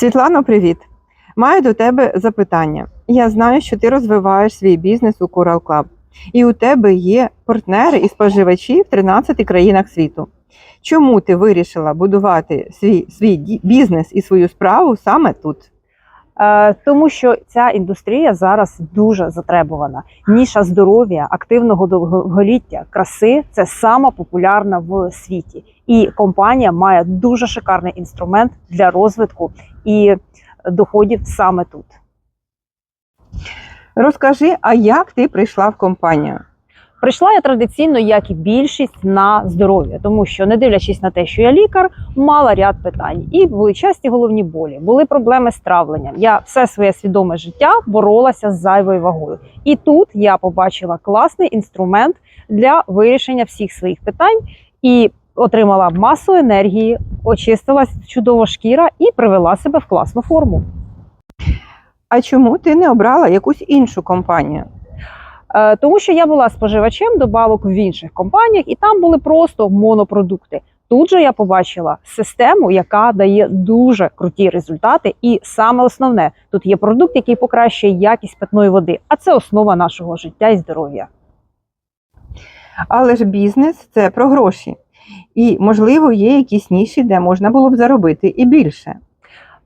Світлано, привіт! Маю до тебе запитання. Я знаю, що ти розвиваєш свій бізнес у Coral Club, і у тебе є партнери і споживачі в 13 країнах світу. Чому ти вирішила будувати свій, свій бізнес і свою справу саме тут? Е, Тому що ця індустрія зараз дуже затребувана. Ніша здоров'я, активного довголіття, краси це сама популярна в світі. І компанія має дуже шикарний інструмент для розвитку і доходів саме тут. Розкажи, а як ти прийшла в компанію? Прийшла я традиційно, як і більшість, на здоров'я, тому що, не дивлячись на те, що я лікар, мала ряд питань. І були часті головні болі, були проблеми з травленням. Я все своє свідоме життя боролася з зайвою вагою. І тут я побачила класний інструмент для вирішення всіх своїх питань і отримала масу енергії, очистилась чудово шкіра і привела себе в класну форму. А чому ти не обрала якусь іншу компанію? Е, Тому що я була споживачем добавок в інших компаніях, і там були просто монопродукти. Тут же я побачила систему, яка дає дуже круті результати. І саме основне, тут є продукт, який покращує якість питної води, а це основа нашого життя і здоров'я. Але ж бізнес це про гроші. І, можливо, є якісь ніші, де можна було б заробити і більше.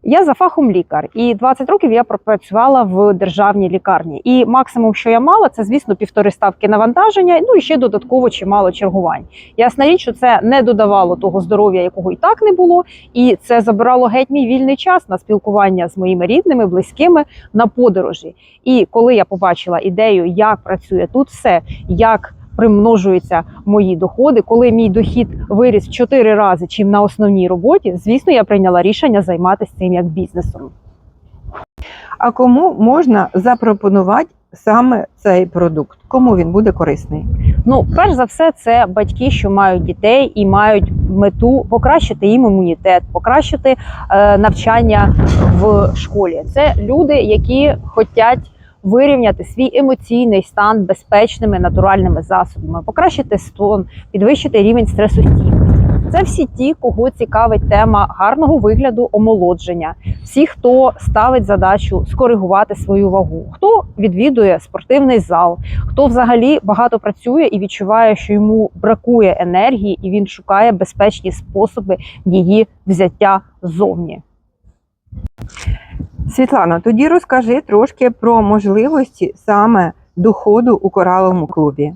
Я за фахом лікар, і 20 років я пропрацювала в державній лікарні. І максимум, що я мала, це звісно півтори ставки навантаження. Ну і ще додатково чимало чергувань. Ясна річ, що це не додавало того здоров'я, якого і так не було, і це забирало геть мій вільний час на спілкування з моїми рідними, близькими на подорожі. І коли я побачила ідею, як працює тут все, як примножуються мої доходи, коли мій дохід виріс в 4 рази, чим на основній роботі, звісно, я прийняла рішення займатися цим як бізнесом. А кому можна запропонувати саме цей продукт? Кому він буде корисний? Ну, перш за все, це батьки, що мають дітей і мають мету покращити їм імунітет, покращити е, навчання в школі. Це люди, які хочуть вирівняти свій емоційний стан безпечними натуральними засобами, покращити сон, підвищити рівень стресостійкості. Це всі ті, кого цікавить тема гарного вигляду омолодження, всі, хто ставить задачу скоригувати свою вагу, хто відвідує спортивний зал, хто взагалі багато працює і відчуває, що йому бракує енергії, і він шукає безпечні способи її взяття ззовні. Світлано, тоді розкажи трошки про можливості саме доходу у кораловому клубі.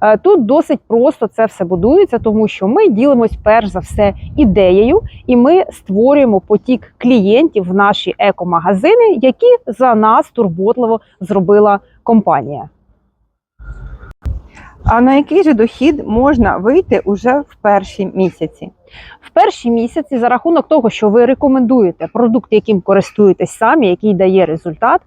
Е, Тут досить просто це все будується, тому що ми ділимось перш за все ідеєю, і ми створюємо потік клієнтів в наші екомагазини, які за нас турботливо зробила компанія. А на який же дохід можна вийти уже в перші місяці? В перші місяці, за рахунок того, що ви рекомендуєте продукт, яким користуєтесь самі, який дає результат,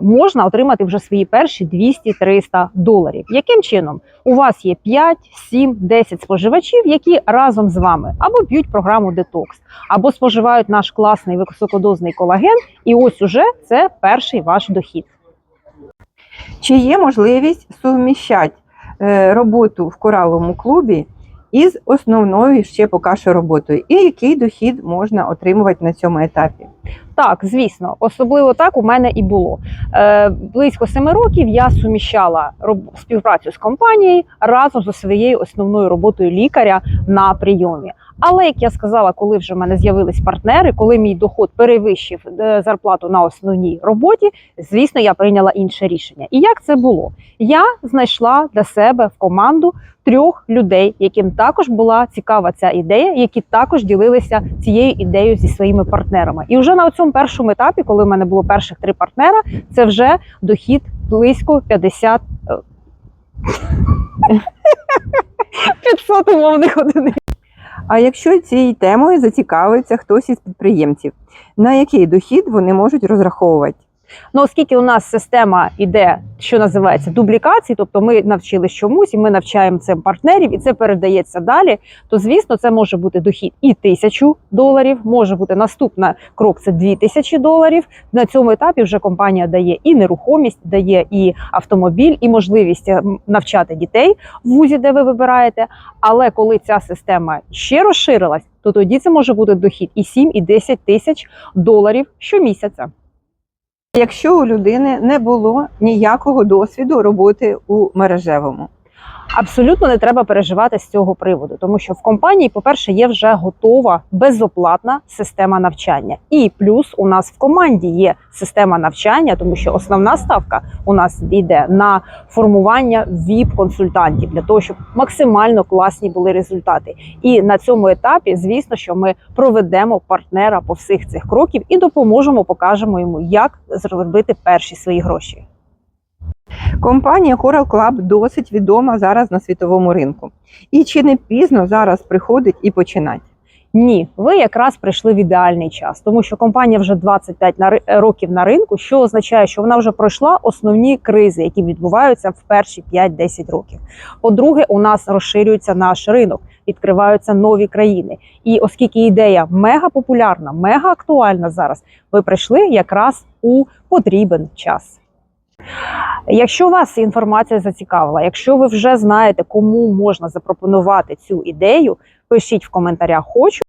можна отримати вже свої перші 200-300 доларів. Яким чином? У вас є 5, 7, 10 споживачів, які разом з вами або п'ють програму детокс, або споживають наш класний високодозний колаген, і ось уже це перший ваш дохід. Чи є можливість суміщати роботу в кораловому клубі із основною ще поки що роботою? І який дохід можна отримувати на цьому етапі? Так, звісно, особливо так у мене і було. Е, близько семи років я суміщала співпрацю з компанією разом зі своєю основною роботою лікаря на прийомі. Але як я сказала, коли вже в мене з'явились партнери, коли мій доход перевищив е, зарплату на основній роботі, звісно, я прийняла інше рішення. І як це було? Я знайшла для себе в команду трьох людей, яким також була цікава ця ідея, які також ділилися цією ідеєю зі своїми партнерами. І вже на цьому першому етапі, коли в мене було перших три партнера, це вже дохід близько 50 е, 500 умовних одиниць. А якщо цією темою зацікавиться хтось із підприємців, на який дохід вони можуть розраховувати? Ну, оскільки у нас система іде, що називається дублікації, тобто ми навчились чомусь, і ми навчаємо цим партнерів, і це передається далі. То звісно, це може бути дохід і тисячу доларів, може бути наступний крок це дві тисячі доларів. На цьому етапі вже компанія дає і нерухомість, дає і автомобіль, і можливість е, навчати дітей в вузі, де ви вибираєте. Але коли ця система ще розширилась, то тоді це може бути дохід і 7, і 10 тисяч доларів щомісяця. Якщо у людини не було ніякого досвіду роботи у мережевому, Абсолютно не треба переживати з цього приводу, тому що в компанії, по-перше, є вже готова безоплатна система навчання. І плюс у нас в команді є система навчання, тому що основна ставка у нас йде на формування ВІП-консультантів для того, щоб максимально класні були результати. І на цьому етапі, звісно, що ми проведемо партнера по всіх цих кроків і допоможемо, покажемо йому, як зробити перші свої гроші. Компанія Coral Club досить відома зараз на світовому ринку. І чи не пізно зараз приходить і починати? Ні, ви якраз прийшли в ідеальний час, тому що компанія вже 25 на ри- років на ринку, що означає, що вона вже пройшла основні кризи, які відбуваються в перші 5-10 років. По-друге, у нас розширюється наш ринок, відкриваються нові країни. І оскільки ідея мега популярна, мега актуальна зараз, ви прийшли якраз у потрібен час. Якщо вас інформація зацікавила, якщо ви вже знаєте, кому можна запропонувати цю ідею, пишіть в коментарях хочу.